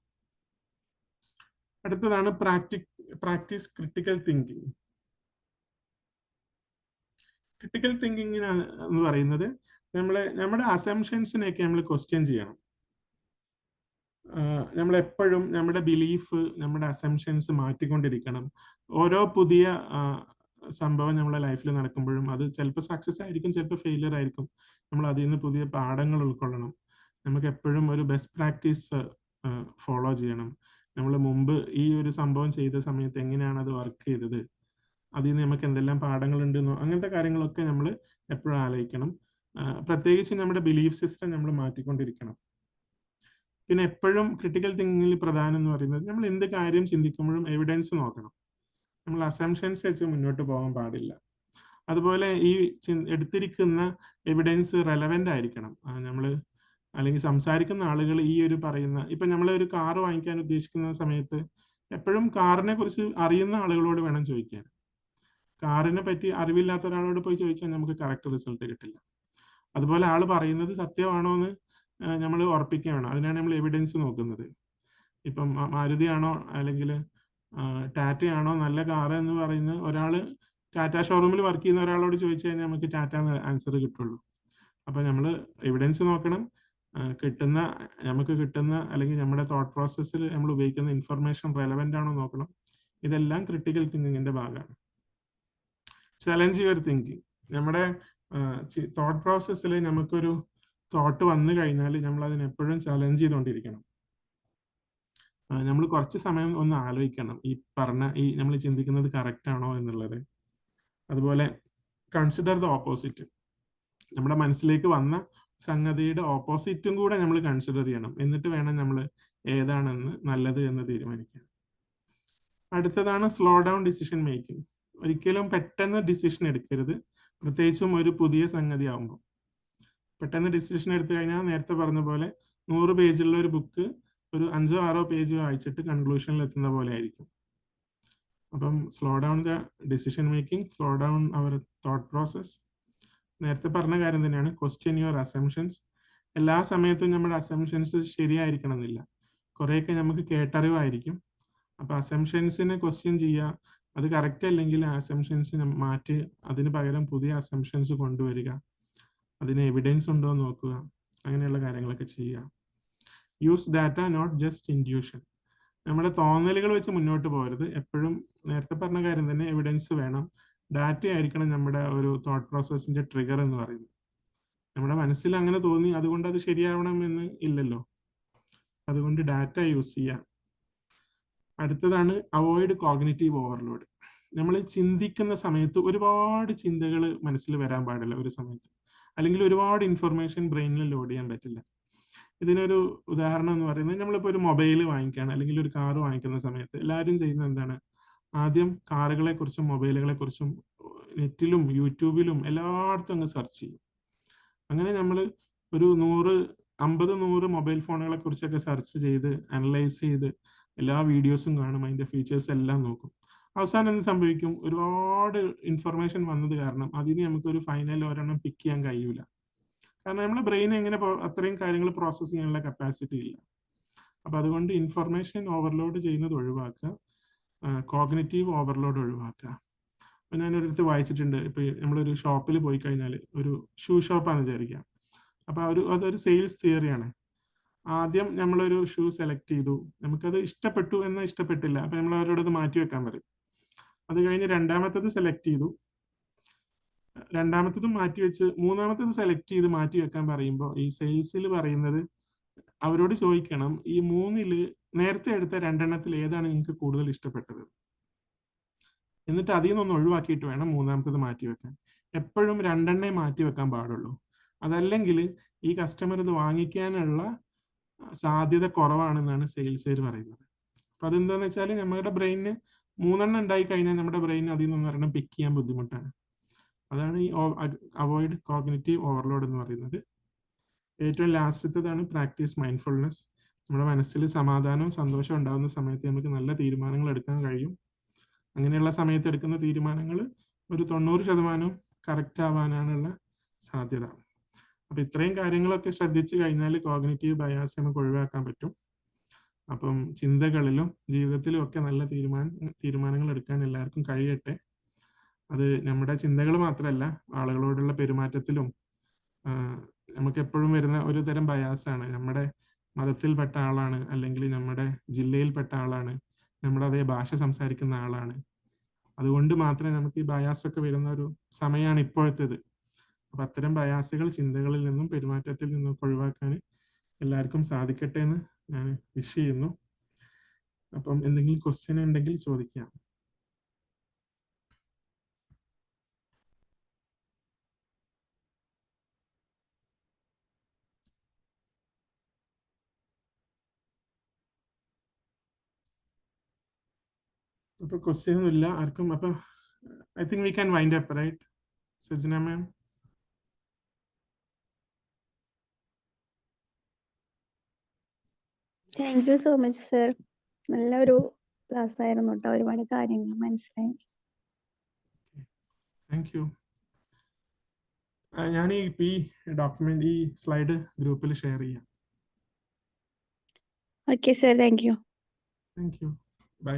അടുത്തതാണ് പ്രാക്ടി പ്രാക്ടീസ് ക്രിട്ടിക്കൽ തിങ്കിങ് ക്രിട്ടിക്കൽ തിങ്കിങ്ങിന് എന്ന് പറയുന്നത് നമ്മളെ നമ്മുടെ അസംഷൻസിനെയൊക്കെ നമ്മൾ ക്വസ്റ്റ്യൻ ചെയ്യണം. നമ്മൾ എപ്പോഴും നമ്മുടെ ബിലീഫ് നമ്മുടെ അസംഷൻസ് മാറ്റിക്കൊണ്ടിരിക്കണം. ഓരോ പുതിയ സംഭവം നമ്മുടെ ലൈഫിൽ നടക്കുമ്പോഴും അത് ചിലപ്പോൾ സക്സസ് ആയിരിക്കും ചിലപ്പോൾ ഫെയിലിയർ ആയിരിക്കും. നമ്മൾ അതിൽ നിന്ന് പുതിയ പാഠങ്ങൾ ഉൾക്കൊള്ളണം. നമുക്ക് എപ്പോഴും ഒരു ബെസ്റ്റ് പ്രാക്ടീസ് ഫോളോ ചെയ്യണം. നമ്മൾ മുമ്പ് ഈ ഒരു സംഭവം ചെയ്ത സമയത്ത് എങ്ങനെയാണ് അത് വർക്ക് ചെയ്തത്? അതിൽ നിന്ന് നമുക്ക് എന്തെല്ലാം പാഠങ്ങളുണ്ടെന്നോ അങ്ങനത്തെ കാര്യങ്ങളൊക്കെ നമ്മൾ എപ്പോഴും ആലോചിക്കണം. പ്രത്യേകിച്ച് നമ്മുടെ ബിലീഫ് സിസ്റ്റം നമ്മൾ മാറ്റിക്കൊണ്ടിരിക്കണം. പിന്നെ എപ്പോഴും ക്രിട്ടിക്കൽ തിങ്കിങ്ങിൽ പ്രധാനം എന്ന് പറയുന്നത് നമ്മൾ എന്ത് കാര്യം ചിന്തിക്കുമ്പോഴും എവിഡൻസ് നോക്കണം. നമ്മൾ അസംഷൻസ് വെച്ച് മുന്നോട്ട് പോകാൻ പാടില്ല. അതുപോലെ ഈ എടുത്തിരിക്കുന്ന എവിഡൻസ് റെലവെന്റ് ആയിരിക്കണം. നമ്മൾ അല്ലെങ്കിൽ സംസാരിക്കുന്ന ആളുകൾ ഈ ഒരു പറയുന്ന ഇപ്പൊ നമ്മൾ ഒരു കാർ വാങ്ങിക്കാൻ ഉദ്ദേശിക്കുന്ന സമയത്ത് എപ്പോഴും കാറിനെ കുറിച്ച് അറിയുന്ന ആളുകളോട് വേണം ചോദിക്കാൻ. കാറിനെ പറ്റി അറിവില്ലാത്ത ഒരാളോട് പോയി ചോദിച്ചാൽ നമുക്ക് കറക്റ്റ് റിസൾട്ട് കിട്ടില്ല. അതുപോലെ ആൾ പറയുന്നത് സത്യമാണോ എന്ന് നമ്മൾ ഉറപ്പിക്കുകയാണ്. അതിനാണ് നമ്മൾ എവിഡൻസ് നോക്കുന്നത്. ഇപ്പം മാരുതിയാണോ അല്ലെങ്കിൽ ടാറ്റയാണോ നല്ല കാറ് എന്ന് പറയുന്ന ഒരാൾ ടാറ്റ ഷോറൂമിൽ വർക്ക് ചെയ്യുന്ന ഒരാളോട് ചോദിച്ചു കഴിഞ്ഞാൽ നമുക്ക് ടാറ്റ ആൻസർ കിട്ടുള്ളൂ. അപ്പം നമ്മൾ എവിഡൻസ് നോക്കണം. കിട്ടുന്ന നമുക്ക് കിട്ടുന്ന അല്ലെങ്കിൽ നമ്മുടെ തോട്ട് പ്രോസസ്സിൽ നമ്മൾ ഉപയോഗിക്കുന്ന ഇൻഫർമേഷൻ റെലവെന്റ് ആണോ നോക്കണം. ഇതെല്ലാം ക്രിട്ടിക്കൽ തിങ്കിങ്ങിന്റെ ഭാഗമാണ്. ചലഞ്ച് യുവർ തിങ്കിങ് നമ്മുടെ തോട്ട് പ്രോസസ്സിൽ നമുക്കൊരു തോട്ട് വന്നു കഴിഞ്ഞാൽ നമ്മൾ അതിനെ എപ്പോഴും ചലഞ്ച് ചെയ്തുകൊണ്ടിരിക്കണം നമ്മൾ കുറച്ച് സമയം ഒന്ന് ആലോചിക്കണം. ഈ പറഞ്ഞ ഈ നമ്മൾ ചിന്തിക്കുന്നത് കറക്റ്റ് ആണോ എന്നുള്ളത്. അതുപോലെ കൺസിഡർ ദ ഓപ്പോസിറ്റ് നമ്മുടെ മനസ്സിലേക്ക് വന്ന സംഗതിയുടെ ഓപ്പോസിറ്റും കൂടെ നമ്മൾ കൺസിഡർ ചെയ്യണം. എന്നിട്ട് വേണം നമ്മൾ ഏതാണെന്ന് നല്ലത് എന്ന് തീരുമാനിക്കാൻ. അടുത്തതാണ് സ്ലോ ഡൗൺ ഡിസിഷൻ മേക്കിംഗ് ഒരിക്കലും പെട്ടെന്ന് ഡിസിഷൻ എടുക്കരുത്. പ്രത്യേകിച്ചും ഒരു പുതിയ സംഗതി ആകുമ്പോൾ പെട്ടെന്ന് ഡിസിഷൻ എടുത്തു കഴിഞ്ഞാൽ നേരത്തെ പറഞ്ഞ പോലെ നൂറ് പേജുള്ള ഒരു ബുക്ക് ഒരു അഞ്ചോ ആറോ പേജ് വായിച്ചിട്ട് കൺക്ലൂഷനിൽ എത്തുന്ന പോലെ ആയിരിക്കും. അപ്പം slow down the decision making slow down our thought process നേരത്തെ പറഞ്ഞ കാര്യം തന്നെയാണ് ക്വസ്റ്റ്യൻ യുവർ അസംഷൻസ് എല്ലാ സമയത്തും നമ്മുടെ അസംഷൻസ് ശരിയായിരിക്കണം എന്നില്ല. കുറേയൊക്കെ നമുക്ക് കേട്ടറിവായിരിക്കും. അപ്പൊ അസംഷൻസിനെ ക്വസ്റ്റ്യൻ ചെയ്യുക അത് കറക്റ്റ് അല്ലെങ്കിൽ അസംഷൻസ് മാറ്റി അതിന് പകരം പുതിയ അസംഷൻസ് കൊണ്ടുവരിക. അതിന് എവിഡൻസ് ഉണ്ടോ എന്ന് നോക്കുക. അങ്ങനെയുള്ള കാര്യങ്ങളൊക്കെ ചെയ്യുക. Use data not just intuition നമ്മുടെ തോന്നലുകൾ വെച്ച് മുന്നോട്ട് പോകരുത്. എപ്പോഴും നേരത്തെ പറഞ്ഞ കാര്യം തന്നെ എവിഡൻസ് വേണം. ഡാറ്റ ആയിരിക്കണം നമ്മുടെ ഒരു തോട്ട് പ്രോസസ്സിന്റെ ട്രിഗർ എന്ന് പറയുന്നത്. നമ്മുടെ മനസ്സിൽ അങ്ങനെ തോന്നി അതുകൊണ്ട് അത് ശരിയാവണം എന്ന് ഇല്ലല്ലോ. അതുകൊണ്ട് ഡാറ്റ യൂസ് ചെയ്യാം. അടുത്തതാണ് അവോയ്ഡ് കോഗ്നിറ്റീവ് ഓവർലോഡ് നമ്മൾ ചിന്തിക്കുന്ന സമയത്ത് ഒരുപാട് ചിന്തകൾ മനസ്സിൽ വരാൻ പാടില്ല ഒരു സമയത്ത്. അല്ലെങ്കിൽ ഒരുപാട് ഇൻഫർമേഷൻ ബ്രെയിനിൽ ലോഡ് ചെയ്യാൻ പറ്റില്ല. ഇതിനൊരു ഉദാഹരണം എന്ന് പറയുന്നത് നമ്മളിപ്പോൾ ഒരു മൊബൈൽ വാങ്ങിക്കുകയാണ്. അല്ലെങ്കിൽ ഒരു കാർ വാങ്ങിക്കുന്ന സമയത്ത് എല്ലാവരും ചെയ്യുന്നത് എന്താണ്? ആദ്യം കാറുകളെക്കുറിച്ചും മൊബൈലുകളെക്കുറിച്ചും മൊബൈലുകളെ കുറിച്ചും നെറ്റിലും യൂട്യൂബിലും എല്ലായിടത്തും അങ്ങ് സെർച്ച് ചെയ്യും. അങ്ങനെ നമ്മൾ ഒരു നൂറ് അമ്പത് നൂറ് മൊബൈൽ ഫോണുകളെ കുറിച്ചൊക്കെ സെർച്ച് ചെയ്ത് അനലൈസ് ചെയ്ത് എല്ലാ വീഡിയോസും കാണും അതിന്റെ ഫീച്ചേഴ്സ് എല്ലാം നോക്കും. അവസാനം എന്ത് സംഭവിക്കും? ഒരുപാട് ഇൻഫർമേഷൻ വന്നത് കാരണം അതിന് നമുക്ക് ഒരു ഫൈനൽ ഒരെണ്ണം പിക്ക് ചെയ്യാൻ കഴിയൂല. കാരണം നമ്മുടെ ബ്രെയിൻ എങ്ങനെ അത്രയും കാര്യങ്ങൾ പ്രോസസ്സ് ചെയ്യാനുള്ള കപ്പാസിറ്റി ഇല്ല. അപ്പൊ അതുകൊണ്ട് ഇൻഫർമേഷൻ ഓവർലോഡ് ചെയ്യുന്നത് ഒഴിവാക്കുക. കോഗ്നറ്റീവ് ഓവർലോഡ് ഒഴിവാക്കുക. അപ്പൊ ഞാൻ ഒരിടത്ത് വായിച്ചിട്ടുണ്ട്. ഇപ്പൊ നമ്മളൊരു ഷോപ്പിൽ പോയി കഴിഞ്ഞാൽ ഒരു ഷൂ ഷോപ്പാണ് വിചാരിക്കാം. അപ്പൊ ആ ഒരു അതൊരു സെയിൽസ് തിയറിയാണ് ആദ്യം നമ്മളൊരു ഷൂ സെലക്ട് ചെയ്തു. നമുക്കത് ഇഷ്ടപ്പെട്ടു എന്ന് ഇഷ്ടപ്പെട്ടില്ല. അപ്പൊ നമ്മൾ അവരോട് അത് മാറ്റി വെക്കാൻ പറയും. അത് കഴിഞ്ഞ് രണ്ടാമത്തത് സെലക്ട് ചെയ്തു. രണ്ടാമത്തതും മാറ്റി വെച്ച് മൂന്നാമത്തത് സെലക്ട് ചെയ്ത് മാറ്റി വെക്കാൻ പറയുമ്പോൾ ഈ സെയിൽസിൽ പറയുന്നത് അവരോട് ചോദിക്കണം ഈ മൂന്നിൽ നേരത്തെ എടുത്ത രണ്ടെണ്ണത്തിൽ ഏതാണ് നിങ്ങൾക്ക് കൂടുതൽ ഇഷ്ടപ്പെട്ടത്? എന്നിട്ട് അതിൽ നിന്നൊന്ന് ഒഴിവാക്കിയിട്ട് വേണം മൂന്നാമത്തത് മാറ്റി വെക്കാൻ. എപ്പോഴും രണ്ടെണ്ണേ മാറ്റി വെക്കാൻ പാടുള്ളൂ. അതല്ലെങ്കിൽ ഈ കസ്റ്റമർ ഇത് വാങ്ങിക്കാനുള്ള സാധ്യത കുറവാണെന്നാണ് സെയിൽസുകാർ പറയുന്നത്. അപ്പൊ അതെന്താന്ന് വെച്ചാൽ നമ്മുടെ ബ്രെയിനിന് മൂന്നെണ്ണം ഉണ്ടായി കഴിഞ്ഞാൽ നമ്മുടെ ബ്രെയിൻ അതിൽ നിന്ന് ഒരെണ്ണം പിക്ക് ചെയ്യാൻ ബുദ്ധിമുട്ടാണ്. അതാണ് ഈ അവോയ്ഡ് കോഗ്നറ്റീവ് ഓവർലോഡ് എന്ന് പറയുന്നത്. ഏറ്റവും ലാസ്റ്റത്തതാണ് പ്രാക്ടീസ് മൈൻഡ്ഫുൾനെസ് നമ്മുടെ മനസ്സിൽ സമാധാനവും സന്തോഷവും ഉണ്ടാകുന്ന സമയത്ത് നമുക്ക് നല്ല തീരുമാനങ്ങൾ എടുക്കാൻ കഴിയും. അങ്ങനെയുള്ള സമയത്ത് എടുക്കുന്ന തീരുമാനങ്ങൾ ഒരു തൊണ്ണൂറ് ശതമാനവും കറക്റ്റ് ആവാനാണുള്ള സാധ്യത. അപ്പൊ ഇത്രയും കാര്യങ്ങളൊക്കെ ശ്രദ്ധിച്ചു കഴിഞ്ഞാൽ കോഗ്നേറ്റീവ് ബയാസ് നമുക്ക് ഒഴിവാക്കാൻ പറ്റും. അപ്പം ചിന്തകളിലും ജീവിതത്തിലും ഒക്കെ നല്ല തീരുമാന തീരുമാനങ്ങൾ എടുക്കാൻ എല്ലാവർക്കും കഴിയട്ടെ. അത് നമ്മുടെ ചിന്തകൾ മാത്രമല്ല ആളുകളോടുള്ള പെരുമാറ്റത്തിലും നമുക്ക് എപ്പോഴും വരുന്ന ഒരു തരം ബയാസാണ് നമ്മുടെ മതത്തിൽപ്പെട്ട ആളാണ് അല്ലെങ്കിൽ നമ്മുടെ ജില്ലയിൽപ്പെട്ട ആളാണ് നമ്മുടെ അതേ ഭാഷ സംസാരിക്കുന്ന ആളാണ്. അതുകൊണ്ട് മാത്രമേ നമുക്ക് ഈ ബയാസൊക്കെ വരുന്ന ഒരു സമയമാണ് ഇപ്പോഴത്തേത്. അപ്പൊ അത്തരം ബയാസുകൾ ചിന്തകളിൽ നിന്നും പെരുമാറ്റത്തിൽ നിന്നും ഒഴിവാക്കാൻ എല്ലാവർക്കും സാധിക്കട്ടെ എന്ന് ഞാൻ വിഷ് ചെയ്യുന്നു. അപ്പം എന്തെങ്കിലും ക്വസ്റ്റ്യൻ ഉണ്ടെങ്കിൽ ചോദിക്കാം. അപ്പൊ ക്വസ്റ്റ്യൻ ഇല്ല ആർക്കും അപ്പൊ I think we can wind up right Sajna ma'am thank you so much sir നല്ലൊരു ക്ലാസ് ആയിരുന്നു കേട്ടോ ഒരുപാട് കാര്യങ്ങൾ മനസ്സിലായി. താങ്ക് യു ഞാൻ ഈ ഈ ഡോക്യുമെന്റ് ഈ സ്ലൈഡ് ഗ്രൂപ്പിൽ ഷെയർ ചെയ്യാം. Okay sir thank you thank you bye